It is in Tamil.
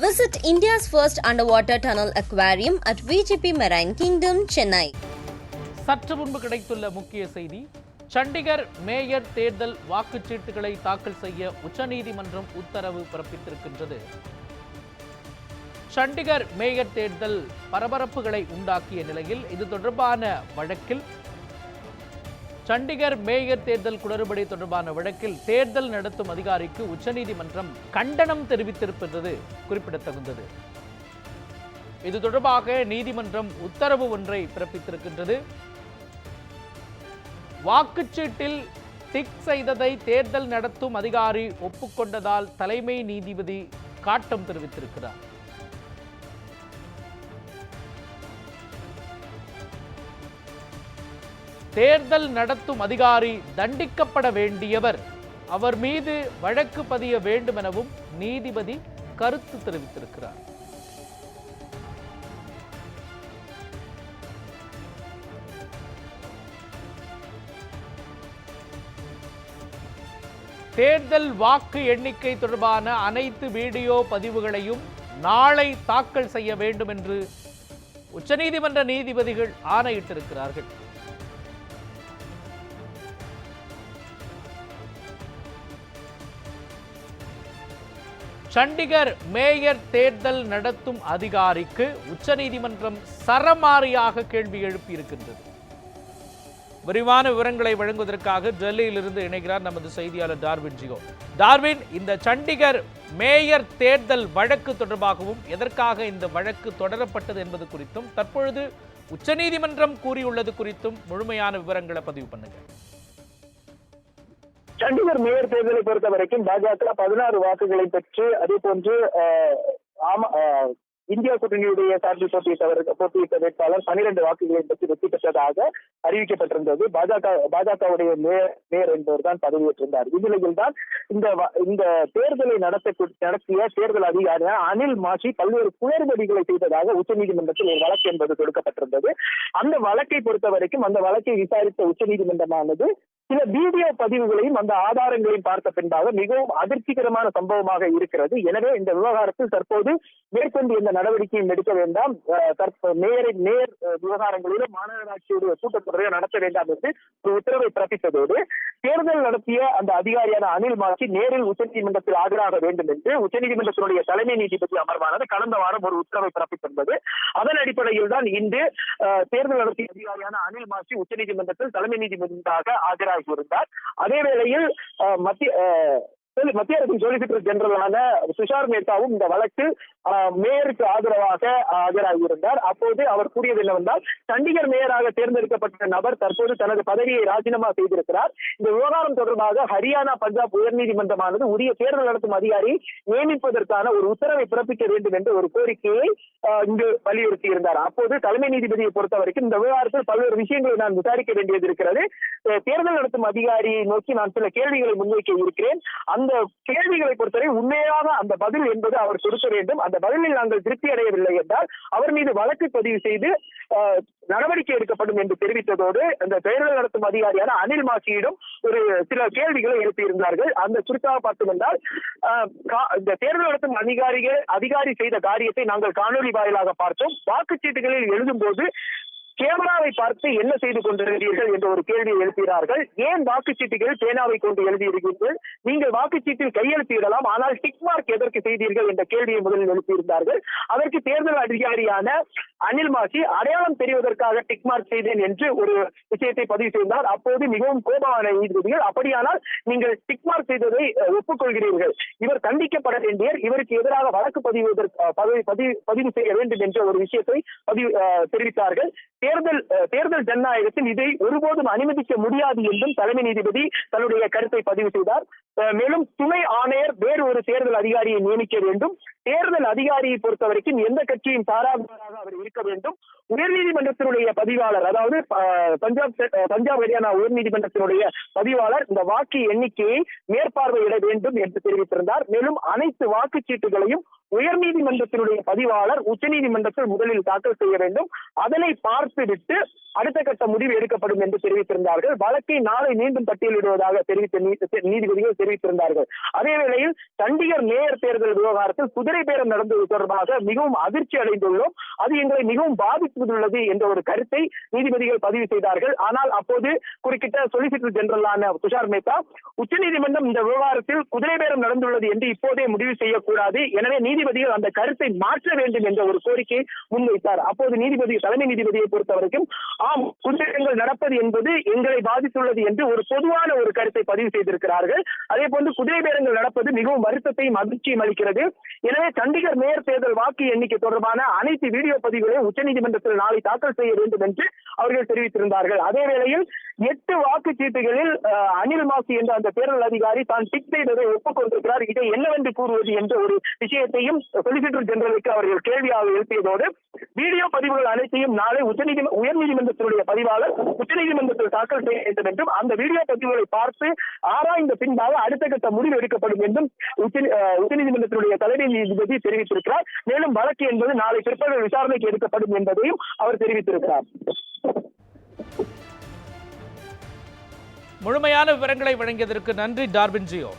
Visit India's first underwater tunnel aquarium at VGP Marine Kingdom, Chennai. சற்று முன்பு கிடைத்துள்ள முக்கிய செய்தி சண்டிகர் மேயர் தேர்தல் வாக்குச்சீட்டுகளை தாக்கல் செய்ய உச்சநீதிமன்றம் உத்தரவு பிறப்பித்திருக்கின்றது சண்டிகர் மேயர் தேர்தல் பரபரப்புகளை உண்டாக்கிய நிலையில் இது தொடர்பான வழக்கில் சண்டிகர் மேயர் தேர்தல் குளறுபடி தொடர்பான வழக்கில் தேர்தல் நடத்தும் அதிகாரிக்கு உச்சநீதிமன்றம் கண்டனம் தெரிவித்திருப்பது குறிப்பிடத்தகுந்தது. இது தொடர்பாக நீதிமன்றம் உத்தரவு ஒன்றை பிறப்பித்திருக்கின்றது. வாக்குச்சீட்டில் டிக் செய்ததை தேர்தல் நடத்தும் அதிகாரி ஒப்புக்கொண்டதால் தலைமை நீதிபதி காட்டம் தெரிவித்திருக்கிறார். தேர்தல் நடத்தும் அதிகாரி தண்டிக்கப்பட வேண்டியவர். அவர் மீது வழக்கு பதிய வேண்டும் எனவும் நீதிபதி கருத்து தெரிவித்திருக்கிறார். தேர்தல் வாக்கு எண்ணிக்கை தொடர்பான அனைத்து வீடியோ பதிவுகளையும் நாளை தாக்கல் செய்ய வேண்டும் என்று உச்சநீதிமன்ற நீதிபதிகள் ஆணையிட்டிருக்கிறார்கள். சண்டிகர் மேயர் தேர்தல் நடத்தும் அதிகாரிக்கு உச்சநீதிமன்றம் சரமாரியாக கேள்வி எழுப்பியிருக்கின்றது. விரிவான விவரங்களை வழங்குவதற்காக டெல்லியிலிருந்து இணைகிறார் நமது செய்தியாளர் டார்வின் ஜியோ டார்வின் இந்த சண்டிகர் மேயர் தேர்தல் வழக்கு தொடர்பாகவும் எதற்காக இந்த வழக்கு தொடரப்பட்டது என்பது குறித்தும் தற்பொழுது உச்சநீதிமன்றம் கூறியுள்ளது குறித்தும் முழுமையான விவரங்களை பதிவு பண்ணுங்கள். சண்டிகர் மேயர் தேர்தலை பொறுத்த வரைக்கும் பாஜக பதினாறு வாக்குகளை பெற்று அதே போன்று ஆமா இந்தியா கூட்டணியுடைய சார்பில் போட்டியிட்டவர் போட்டியிட்ட வேட்பாளர் பனிரெண்டு வாக்குகளை பெற்று வெற்றி பெற்றதாக அறிவிக்கப்பட்டிருந்தது. பாஜக பாஜகவுடைய மேயர் என்பவர் தான் பதவியேற்றிருந்தார். இந்நிலையில் தான் இந்த வ- இந்த தேர்தலை நடத்த நடத்திய தேர்தல் அதிகாரியான அனில் மாஷி பல்வேறு குளறுபடிகளை செய்ததாக உச்சநீதிமன்றத்தில் ஒரு வழக்கு என்பது கொடுக்கப்பட்டிருந்தது அந்த வழக்கை பொறுத்த வரைக்கும் அந்த வழக்கை விசாரித்த உச்சநீதிமன்றமானது சில வீடியோ பதிவுகளையும் அந்த ஆதாரங்களையும் பார்த்த பின்பாக மிகவும் அதிர்ச்சிகரமான சம்பவமாக இருக்கிறது. எனவே இந்த விவகாரத்தில் தற்போது மேற்கொண்டு எந்த நடவடிக்கையும் எடுக்க வேண்டாம். அஹ், தற்ப- மேயர் விவகாரங்களிலும் மாநகராட்சியுடைய கூட்டத்தொடரை நடத்த வேண்டாம் என்று ஒரு உத்தரவை பிறப்பித்ததோடு தேர்தல் நடத்திய அந்த அதிகாரியான அனில் மாசி நேரில் உச்சநீதிமன்றத்தில் ஆஜராக வேண்டும் என்று உச்சநீதிமன்றத்தினுடைய தலைமை நீதிபதி அமர்வானது கடந்த வாரம் ஒரு உத்தரவை பிறப்பித்திருந்தது. அதன் அடிப்படையில் தான் இன்று தேர்தல் நடத்திய அதிகாரியான அனில் மாசி உச்சநீதிமன்றத்தில் தலைமை நீதிபதியாக ஆஜராகியிருந்தார். அதே வேளையில் அஹ், மத்திய அஹ், மத்திய அரசின் சொலிசிட்டர் ஜெனரலான சுஷார் மேத்தாவும் இந்த வழக்கு மேயருக்கு ஆதரவாக ஆஜராகியிருந்தார். அப்போது அவர் கூறியது என்னவென்றால் சண்டிகர் மேயராக தேர்ந்தெடுக்கப்பட்ட நபர் தற்போது தனது பதவியை ராஜினாமா செய்திருக்கிறார். இந்த விவகாரம் தொடர்பாக ஹரியானா பஞ்சாப் உயர்நீதிமன்றமானது உரிய தேர்தல் நடத்தும் அதிகாரி நியமிப்பதற்கான ஒரு உத்தரவை பிறப்பிக்க வேண்டும் என்ற ஒரு கோரிக்கையை இங்கு வலியுறுத்தி இருந்தார் அப்போது தலைமை நீதிபதியை பொறுத்த வரைக்கும் இந்த விவகாரத்தில் பல்வேறு விஷயங்களை நான் விசாரிக்க வேண்டியது இருக்கிறது. தேர்தல் நடத்தும் அதிகாரியை நோக்கி நான் சில கேள்விகளை முன்வைக்க இருக்கிறேன். அந்த கேள்விகளை பொறுத்தவரை உண்மையாக அந்த பதில் என்பது அவர் கொடுக்க வேண்டும். அந்த பதிலில் நாங்கள் திருப்தி அடையவில்லை என்றால் அவர் மீது வழக்கு பதிவு செய்து நடவடிக்கை எடுக்கப்படும் என்று தெரிவித்ததோடு அந்த தேர்தல் நடத்தும் அதிகாரியான அனில் மாசியிடம் ஒரு சில கேள்விகளை எழுப்பியிருந்தார்கள். அந்த குறிப்பாக பார்த்தோம் என்றால் கா- இந்த தேர்தல் நடத்தும் அதிகாரிகள் அதிகாரி செய்த காரியத்தை நாங்கள் காணொலி வாயிலாக பார்த்தோம். வாக்குச்சீட்டுகளில் எழுதும் போது கேமராவை பார்த்து என்ன செய்து கொண்டிருக்கிறீர்கள் என்ற ஒரு கேள்வியை எழுப்பினார்கள். ஏன் வாக்குச்சீட்டுகள் பேனாவை கொண்டு எழுதியிருக்கிறீர்கள் நீங்கள் வாக்குச்சீட்டில் கையெழுத்திடலாம் ஆனால் டிக் மார்க் எதற்கு செய்தீர்கள் என்ற கேள்வியை முதலில் எழுப்பியிருந்தார்கள். அதற்கு தேர்தல் அதிகாரியான அனில் மாசி அடையாளம் தெரிவதற்காக டிக் மார்க் செய்தேன் என்று ஒரு விஷயத்தை பதிவு செய்தார். அப்போது மிகவும் கோபமான நீதிபதிகள் அப்படியானால் நீங்கள் டிக் மார்க் செய்ததை ஒப்புக்கொள்கிறீர்கள். இவர் கண்டிக்கப்பட வேண்டியர் இவருக்கு எதிராக வழக்கு பதிவுவதற்கு பதிவு பதிவு செய்ய வேண்டும் என்ற ஒரு விஷயத்தை பதிவு தெரிவித்தார்கள். தேர்தல் தேர்தல் ஜனநாயகத்தில் இதை ஒருபோதும் அனுமதிக்க முடியாது என்றும் தலைமை நீதிபதி தன்னுடைய கருத்தை பதிவு செய்தார். மேலும் துணை ஆணையர் வேறு ஒரு தேர்தல் அதிகாரியை நியமிக்க வேண்டும். தேர்தல் அதிகாரியை பொறுத்தவரைக்கும் எந்த கட்சியும் சாராதவராக அவர் இருக்க வேண்டும். உயர்நீதிமன்றத்தினுடைய பதிவாளர் அதாவது அஹ், பஞ்சாப் பஞ்சாப் ஹரியானா உயர்நீதிமன்றத்தினுடைய பதிவாளர் இந்த வாக்கு எண்ணிக்கையை மேற்பார்வையிட வேண்டும் என்று தெரிவித்திருந்தார். மேலும் அனைத்து வாக்குச்சீட்டுகளையும் உயர்நீதிமன்றத்தினுடைய பதிவாளர் உச்சநீதிமன்றத்தில் முதலில் தாக்கல் செய்ய வேண்டும். அதனை பார்த்துவிட்டு அடுத்த கட்ட முடிவு எடுக்கப்படும் என்று தெரிவித்திருந்தார்கள். வழக்கை நாளை மீண்டும் பட்டியலிடுவதாக தெரிவித்த நீதிபதிகள் தெரிவித்திருந்தார்கள். அதே வேளையில் சண்டிகர் மேயர் தேர்தல் விவகாரத்தில் குதிரை பேரம் நடந்தது தொடர்பாக மிகவும் அதிர்ச்சி அடைந்துள்ளோம். அது எங்களை மிகவும் பாதித்துள்ளது என்ற ஒரு கருத்தை நீதிபதிகள் பதிவு செய்தார்கள். ஆனால் அப்போது குறுக்கிட்ட சொலிசிட்டர் ஜெனரலான துஷார் மேத்தா உச்சநீதிமன்றம் இந்த விவகாரத்தில் குதிரை பேரம் நடந்துள்ளது என்று இப்போதே முடிவு செய்யக்கூடாது. எனவே நீதி நீதிபதிகள் அந்த கருத்தை மாற்ற வேண்டும் என்ற ஒரு கோரிக்கையை முன்வைத்தார். அப்போது நீதிபதி தலைமை நீதிபதியை பொறுத்தவரைக்கும் ஆம் குதிரைகள் நடப்பது என்பது எங்களை பாதித்துள்ளது என்று ஒரு பொதுவான ஒரு கருத்தை பதிவு செய்திருக்கிறார்கள். அதே போன்று குதிரை பேரங்கள் நடப்பது மிகவும் வருத்தத்தையும் அதிர்ச்சியும் அளிக்கிறது. எனவே சண்டிகர் மேயர் தேர்தல் வாக்கு எண்ணிக்கை தொடர்பான அனைத்து வீடியோ பதிவுகளையும் உச்சநீதிமன்றத்தில் நாளை தாக்கல் செய்ய வேண்டும் என்று அவர்கள் தெரிவித்திருந்தார்கள். அதே வேளையில் எட்டு வாக்குச்சீட்டுகளில் அனில் மாசி என்ற அந்த தேர்தல் அதிகாரி தான் டிக் செய்ததை ஒப்புக்கொண்டிருக்கிறார். இதை என்னவென்று கூறுவது என்ற ஒரு விஷயத்தையும் சொலிசிட்டர் ஜெனரலுக்கு அவர்கள் கேள்வியாக எழுப்பியதோடு வீடியோ பதிவுகள் அனைத்தையும் நாளை உச்சநீதிமன்ற உயர்நீதிமன்றத்தினுடைய பதிவாளர் உச்சநீதிமன்றத்தில் தாக்கல் செய்ய வேண்டும் என்றும் அந்த வீடியோ பதிவுகளை பார்த்து ஆராய்ந்த பின்பாக அடுத்த கட்ட முடிவு எடுக்கப்படும் என்றும் உச்ச உச்சநீதிமன்றத்தினுடைய தலைமை நீதிபதி தெரிவித்திருக்கிறார். மேலும் வழக்கு என்பது நாளை பிற்பகல் விசாரணைக்கு எடுக்கப்படும் என்பதையும் அவர் தெரிவித்திருக்கிறார். முழுமையான விவரங்களை வழங்கியதற்கு நன்றி டார்பின் ஜியோ.